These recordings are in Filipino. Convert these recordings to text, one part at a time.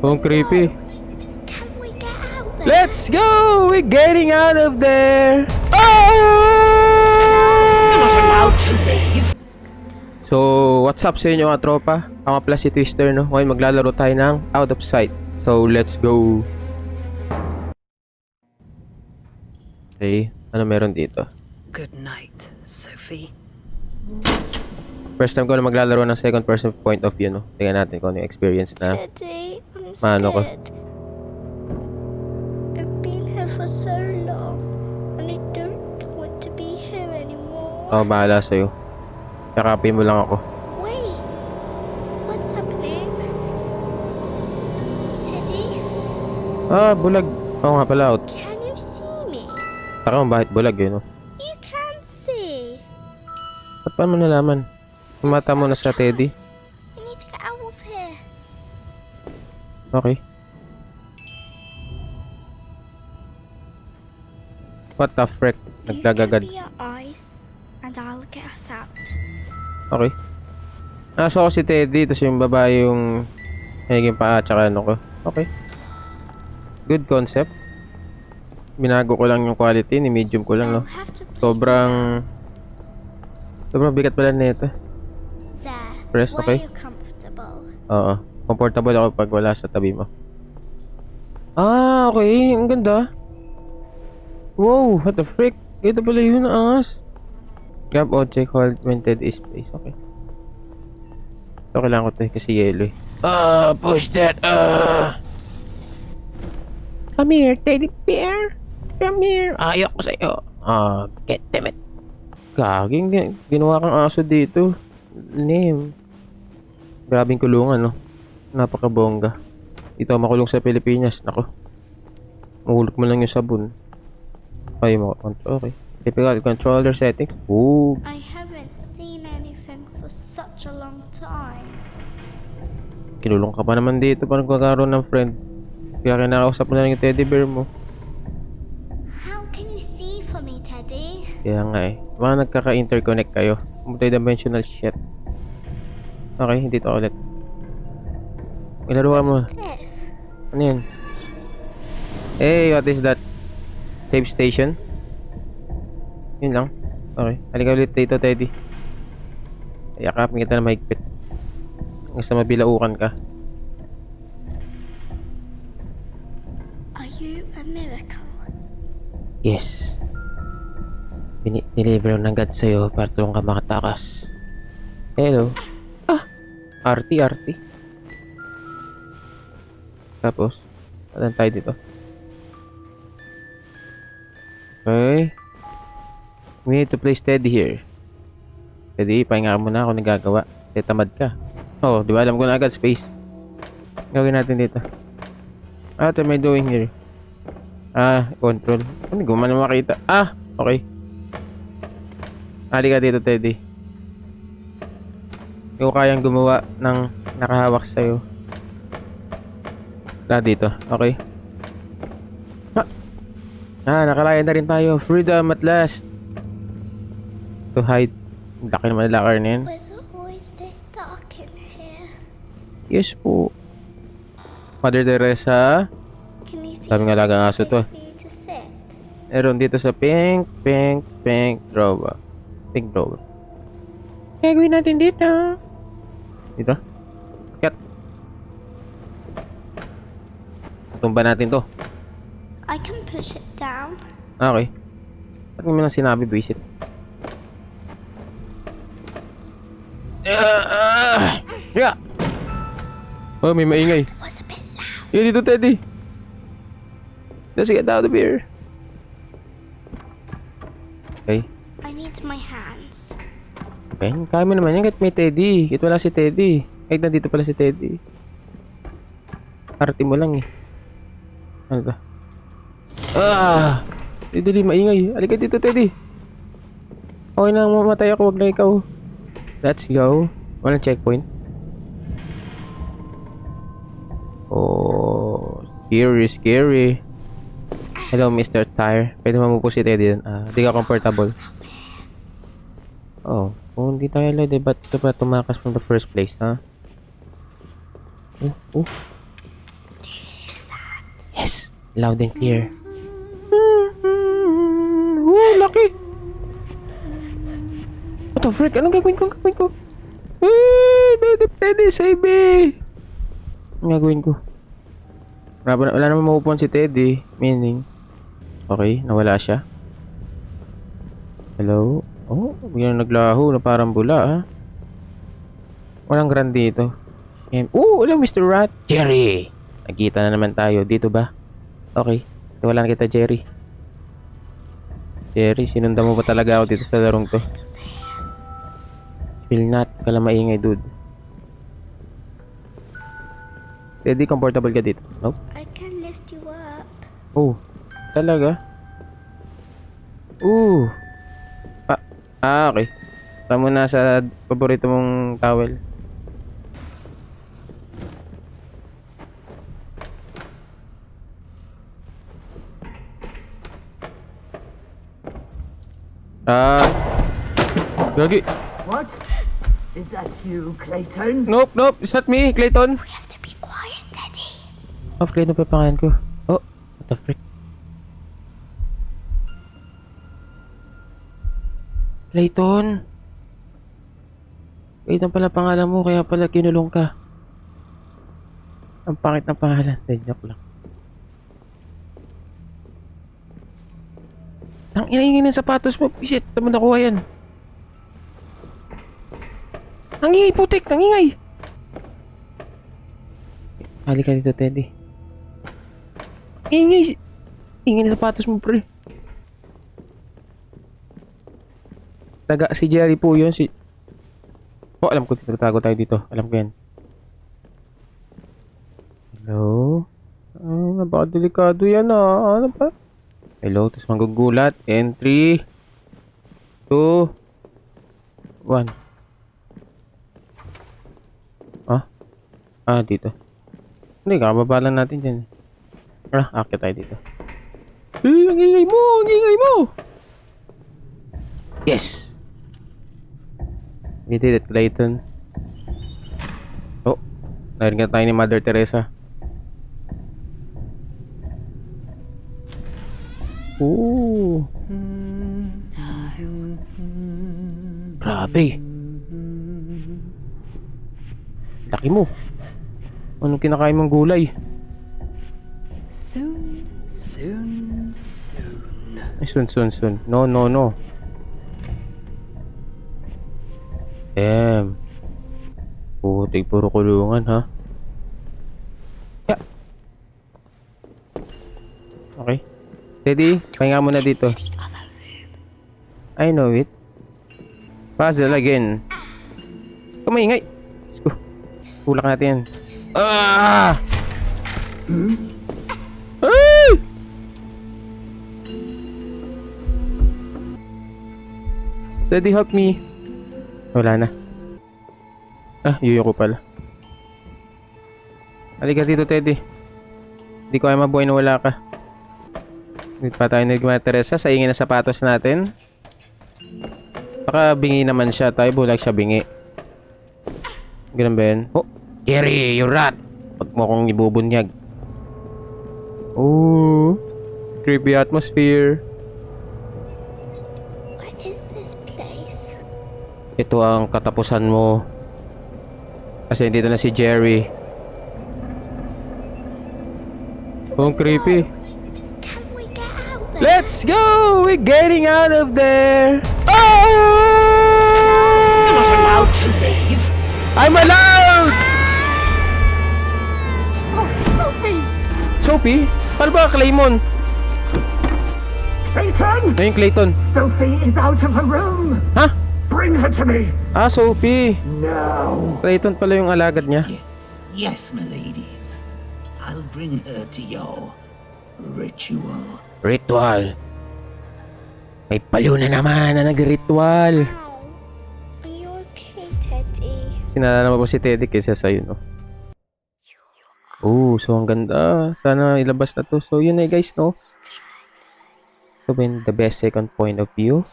Oh, creepy. Let's go! We're getting out of there! Oh! allowed to leave. So, what's up sa inyo mga tropa? Ako pala si Twister, no? Ngayon maglalaro tayo ng Out of Sight. So, let's go! Okay, ano meron dito? Good night, Sophie. First time ko na maglalaro ng second person point of view, no? Tingnan natin kung ano yung experience na. Teddy, I'm Mano ko. scared. I've been here for so long, and I don't want to be here anymore. Ako bahala sa'yo. Yakapin mo lang ako. Wait, what's happening? Teddy, Ah, bulag. Oo nga pala, out. can you see me? Taka mo, bakit bulag yun, no? You can see. Ba't paano mo nalaman? Mata mo na sa Teddy. Okay. What the frick? Out. Okay. Naso ako si Teddy, tapos yung babae yung naging paa, tsaka ano ko. Okay. Good concept. Binago ko lang yung quality, ni medium ko lang, no? Sobrang... Sobrang bigat pala nito. Press, okay. Oo. Comfortable ako pag wala sa tabi mo. Ah, okay. Ang ganda. Wow, what the frick? Ito pala yun, ang angas. Grab object, hold when dead is place. Okay. Ito kailangan ko to kasi yellow eh. Ah, push that. Ah. Come here, teddy bear. Come here. Ayok ko sa'yo. Ah, get them it. Gaging, gin- ginawa kang aso dito. Name. Grabing kulungan, no? Napakabongga. Dito makulong sa Pilipinas. Nako. Mahulog mo lang yung sabon. Ay. Okay. Typical controller settings. Ooh. I haven't seen anything for such a long time. Kinulong ka pa naman dito. Parang kakaroon ng friend. Kaya kinakausap mo na lang yung teddy bear mo. How can you see for me, Teddy? Kaya nga eh. Baka nagkaka-interconnect kayo. Multidimensional shit. Okay, dito ulit. Ilaruan mo. What's this? Ano yan? Hey, what is that? Save station? Yun lang. Okay. Halika ulit dito, Teddy. Yakapin kita na mahigpit. Sa mabilaukan ka. Are you a miracle? Yes. Bini-deliver ng God sa'yo para tulong ka makatakas. Hello. Ah! Arty, arty. Tapos, saan tayo dito? Okay. We need to place steady here. Steady, pahinga ka muna ako nagagawa. Kasi tamad ka. Oo, di ba alam ko na agad space. Gawin natin dito. Ah, what am I doing here? Ah, control. Hindi ko man makita. Ah, okay. Halika dito, Teddy. Hindi ko kayang gumawa ng nakahawak sa'yo. Ah, dito. Okay. Ha! Ah, nakalaya na rin tayo. Freedom at last. To hide. Ang Laki naman ng locker na here? Yes po. Mother Teresa. Sabi nga lagang aso to. Meron dito sa pink, pink, pink drawer. Pink drawer. Gagawin natin dito. Dito. Kat. Tumba natin to. I can push it down. Ah, Okay. Ba't mo lang sinabi, visit? Ah, yeah. Oh, may maingay. It was a bit loud. Yan dito, Teddy. Let's get out of here. Okay. I need my hands. Okay, kaya mo naman yan kahit may Teddy. Kahit wala si Teddy. Kahit nandito pala si Teddy. Party mo lang eh. Ano to? Ah! Didali, maingay. Halika dito, Teddy. Okay na, mamatay ako. Wag na ikaw. Let's go. Walang checkpoint. Oh, scary, scary. Hello, Mr. Tire. Pwede mo po si Teddy dun. Ah, di ka comfortable. Oh, kung hindi tayo eh, ba't ka pa tumakas from the first place, ha? Oh, oh. Loud and clear. Oh, laki! What the frick? Anong gagawin ko? Anong gagawin ko? Eh, Teddy, Teddy, save me! Anong gagawin ko? Wala, wala naman maupon si Teddy. Meaning, okay, nawala siya. Hello? Oh, biglang naglaho na parang bula, ah. Walang grand dito. And, oh, hello, Mr. Rat. Jerry! Nagkita na naman tayo. Dito ba? Okay. Wala na kita, Jerry. Jerry, sinundan mo ba talaga ako dito sa larong to? Feel not. Kala maingay, dude. Teddy, comfortable ka dito? Nope. I can lift you up. Oh, talaga? Ooh. Ah, ah okay. Tama na sa paborito mong towel. Ah. Gagi. What? Is that you, Clayton? Nope, nope. It's not me, Clayton. We have to be quiet, Teddy. Oh, Clayton pa pangalan ko. Oh, what the frick? Clayton. Clayton pala pangalan mo, kaya pala kinulong ka. Ang pangit ng pangalan. Joke lang. Ang inaingay ng sapatos mo. Shit, mo nakuha yan? Ang ingay, putik! Ang ingay! Halika dito, Teddy. Ingay! Ingay ng sapatos mo, pre. Taga si Jerry po yun. Si... Oh, alam ko, tatago tayo dito. Alam ko yan. Hello? Ah, baka delikado yan ah. Ano ba? Hello, tapos manggugulat. And 3, 2, 1. Ah? Ah, dito. Hindi, kakababa lang natin dyan. Ah, akit tayo dito. Eh, ang ingay mo! Ang ingay mo! Yes! We did it, Clayton. Oh, narinig tayo ni Mother Teresa. Ooh. Grabe. Laki mo. Anong kinakain mong gulay? Soon, soon, soon. Ay, sun, sun, sun. No, no, no. Damn. Putik, puro kulungan, ha? Teddy, pahinga mo na dito. I know it. Puzzle again. Kumaingay. Go. Tulak natin yan. Ah! Ay! Daddy, help me. Wala na. Ah, yuyo ko pala. Halika dito, Teddy. Hindi ko ay mabuhay na wala ka. Dito pa tayo nagmana Teresa sa ingin na sapatos natin. Baka bingi naman siya. Tayo bulag siya bingi. Ganun ba yun? Oh! Jerry, you rat! Huwag mo akong ibubunyag. Oh! Creepy atmosphere. What is this place? Ito ang katapusan mo. Kasi dito na si Jerry. Oh, creepy. Can we get out there? Let's go! We're getting out of there! Not Oh! allowed to leave. I'm allowed! Oh, Sophie! Sophie? Paano ba Claymon? Clayton! Ayun, Clayton. Sophie is out of her room! Ha? Bring her to me! Ah, Sophie. Now! Clayton pala yung alagad niya. Yes, milady. I'll bring her to your ritual. Ritual. May palo na naman na nag-ritual. Are you okay, Teddy? Sinala naman po si Teddy kaysa sa'yo, no? Oh, so ang ganda. Sana ilabas na to. So, yun na guys, no? So, when the best second point of view.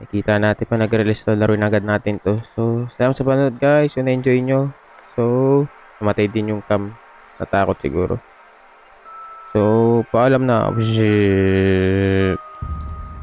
Nakita natin pa nag-release to. Laro na agad natin to. So, salamat sa panood guys. Yun, enjoy nyo. So, namatay din yung cam. Natakot siguro. So, paalam na. Shit.